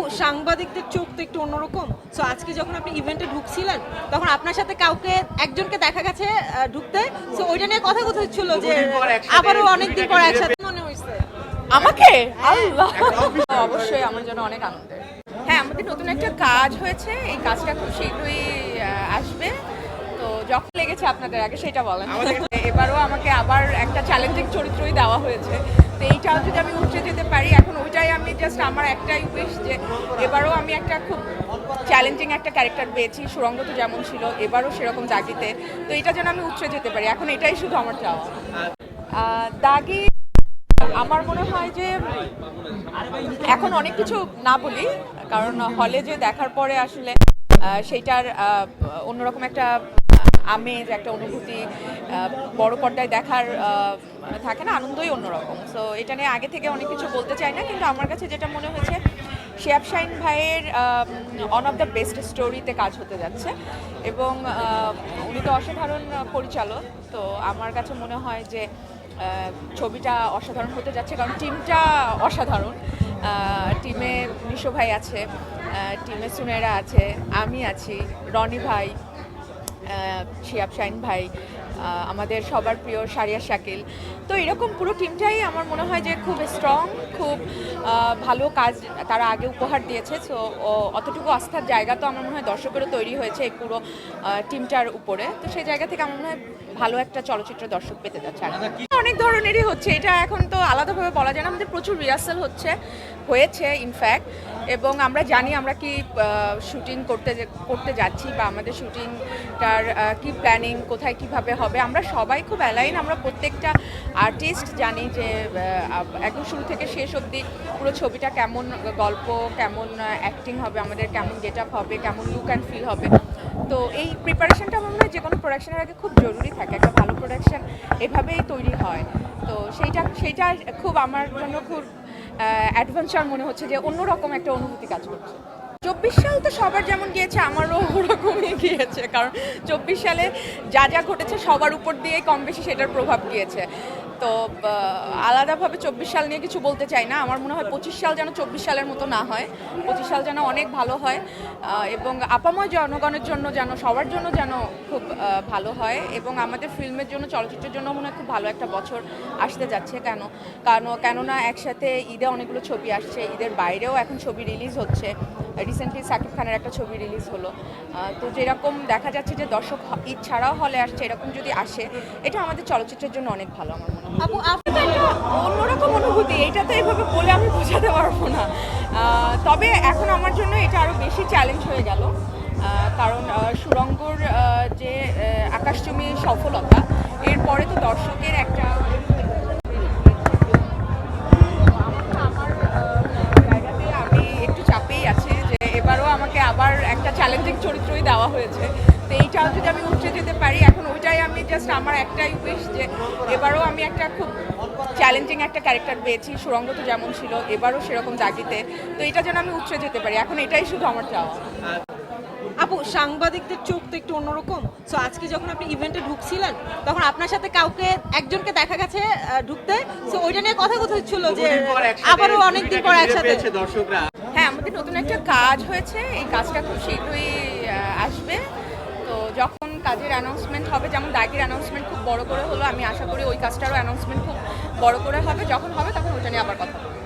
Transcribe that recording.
আপু সাংবাদিকদের চোখ তো একটু অন্যরকম। সো আজকে যখন আপনি ইভেন্টে ঢুকছিলেন তখন আপনার সাথে কাউকে একজনকে দেখা গেছে ঢুকতে। সো ওইটা নিয়ে কথা কথা হচ্ছিল যে আবারও অনেকদিন পর একসাথে মনে হয়েছে আমাকে? আল্লাহ। অবশ্যই আমার জন্য অনেক আনন্দের। হ্যাঁ আমাদের নতুন একটা কাজ হয়েছে। এই কাজটা খুব শীঘ্রই আসবে। তো যখন লেগেছে আপনাদের আগে সেটা বলেন। এবারও আমাকে আবার একটা চ্যালেঞ্জিং চরিত্রই দেওয়া হয়েছে। তো এইটাও যদি আমি উঠে যেতে পারি, এখন ওইটাই আমি জাস্ট আমার একটাই উইশ যে এবারও আমি একটা খুব চ্যালেঞ্জিং একটা ক্যারেক্টার পেয়েছি সুরঙ্গ তো যেমন ছিল, এবারও সেরকম দাগিতে। তো এটা যেন আমি উঠে যেতে পারি, এখন এটাই শুধু আমার চাওয়া। দাগি, আমার মনে হয় যে এখন অনেক কিছু না বলি, কারণ হলে যে দেখার পরে আসলে সেইটার অন্যরকম একটা আমেজ একটা অনুভূতি বড় পর্দায় দেখার থাকে না, আনন্দই অন্যরকম। সো এটা নিয়ে আগে থেকে অনেক কিছু বলতে চাই না, কিন্তু আমার কাছে যেটা মনে হয়েছে, শেয়াব শাইন ভাইয়ের অন অফ দ্য বেস্ট স্টোরিতে কাজ হতে যাচ্ছে। এবং উনি তো অসাধারণ পরিচালক, তো আমার কাছে মনে হয় যে ছবিটা অসাধারণ হতে যাচ্ছে, কারণ টিমটা অসাধারণ। টিমে নিশো ভাই আছে টিমে সুনেরা আছে, আমি আছি, রনি ভাই আহ, শিয়াব শাইন ভাই আহ, আমাদের সবার প্রিয় সারিয়া শাকিল। তো এরকম পুরো টিমটাই আমার মনে হয় যে খুব স্ট্রং খুব ভালো কাজ তারা আগে উপহার দিয়েছে। সো অতটুকু আস্থার জায়গা তো আমার মনে হয় দর্শকেরও তৈরি হয়েছে এই পুরো টিমটার উপরে। তো সেই জায়গা থেকে আমার মনে হয় ভালো একটা চলচ্চিত্র দর্শক পেতে যাচ্ছে। আর অনেক ধরনেরই হচ্ছে। এটা এখন তো আলাদাভাবে বলা যায় না। আমাদের প্রচুর রিহার্সাল হচ্ছে হয়েছে ইনফ্যাক্ট এবং আমরা জানি আমরা কি শুটিং করতে করতে যাচ্ছি বা আমাদের শুটিংটার কি প্ল্যানিং কোথায় কীভাবে হবে। আমরা সবাই খুব অ্যালাইন আমরা প্রত্যেকটা আর্টিস্ট জানি যে একদম শুরু থেকে শেষ অবধি পুরো ছবিটা কেমন গল্প, কেমন অ্যাক্টিং হবে, আমাদের কেমন গেট আপ হবে, কেমন লুক অ্যান্ড ফিল হবে। তো এই প্রিপারেশনটা আমার মনে হয় যে কোনো প্রোডাকশনের আগে খুব জরুরি থাকে, একটা ভালো প্রোডাকশন এভাবেই তৈরি হয়। তো সেইটা সেইটা খুব আমার জন্য খুব অ্যাডভেঞ্চার মনে হচ্ছে যে অন্যরকম একটা অনুভূতি কাজ করছে। চব্বিশ সাল তো সবার যেমন গিয়েছে, আমারও ওরকমই গিয়েছে। কারণ চব্বিশ সালে যা যা ঘটেছে সবার উপর দিয়ে কম বেশি সেটার প্রভাব গিয়েছে। তো আলাদাভাবে চব্বিশ সাল নিয়ে কিছু বলতে চাই না। আমার মনে হয় পঁচিশ সাল যেন চব্বিশ সালের মতো না হয়। পঁচিশ সাল যেন অনেক ভালো হয় এবং আপাময় জনগণের জন্য যেন, সবার জন্য যেন খুব ভালো হয়, এবং আমাদের ফিল্মের জন্য, চলচ্চিত্রের জন্য মনে হয় খুব ভালো একটা বছর আসতে যাচ্ছে। কেন কারণ কেননা একসাথে ঈদে অনেকগুলো ছবি আসছে, ঈদের বাইরেও এখন ছবি রিলিজ হচ্ছে। রিসেন্টলি সাকিব খানের একটা ছবি রিলিজ হলো। তো যেরকম দেখা যাচ্ছে যে দর্শক ছাড়াও হলে আসছে এরকম যদি আসে এটা আমাদের চলচ্চিত্রের জন্য অনেক ভালো আমার মনে হয়। আপু অন্যরকম অনুভূতি এটা তো এইভাবে বলে আমি বোঝাতে পারব না। তবে এখন আমার জন্য এটা আরও বেশি চ্যালেঞ্জ হয়ে গেল। কারণ সুরঙ্গর যে আহ, আকাশচুম্বী সফলতা এরপরে তো দর্শকের একটা চ্যালেঞ্জিং চরিত্রই দেওয়া হয়েছে। তো এইটাও যদি আমি উঠে যেতে পারি এখন ওইটাই আমি জাস্ট আমার একটাই উইশ যে এবারও আমি একটা খুব চ্যালেঞ্জিং একটা ক্যারেক্টার পেয়েছি সুরঙ্গ তো যেমন ছিল এবারও সেরকম জাগিতে। তো এটা যেন আমি উঠে যেতে পারি এখন এটাই শুধু আমার চাওয়া। আপু সাংবাদিকদের চোখ তো একটু অন্যরকম। সো আজকে যখন আপনি ইভেন্টে ঢুকছিলেন তখন আপনার সাথে কাউকে একজনকে দেখা গেছে ঢুকতে? সো ওইটা নিয়ে কথা কথা হচ্ছিল যে আবারও অনেকদিন পর একসাথে? দর্শকরা। আমাদের নতুন একটা কাজ হয়েছে, এই কাজটা খুব শীঘ্রই আসবে। তো যখন কাজের অ্যানাউন্সমেন্ট হবে, যেমন দাগের অ্যানাউন্সমেন্ট খুব বড় করে হলো, আমি আশা করি ওই কাজটারও অ্যানাউন্সমেন্ট খুব বড় করে হবে, যখন হবে তখন ওটা নিয়ে আবার কথা বলব।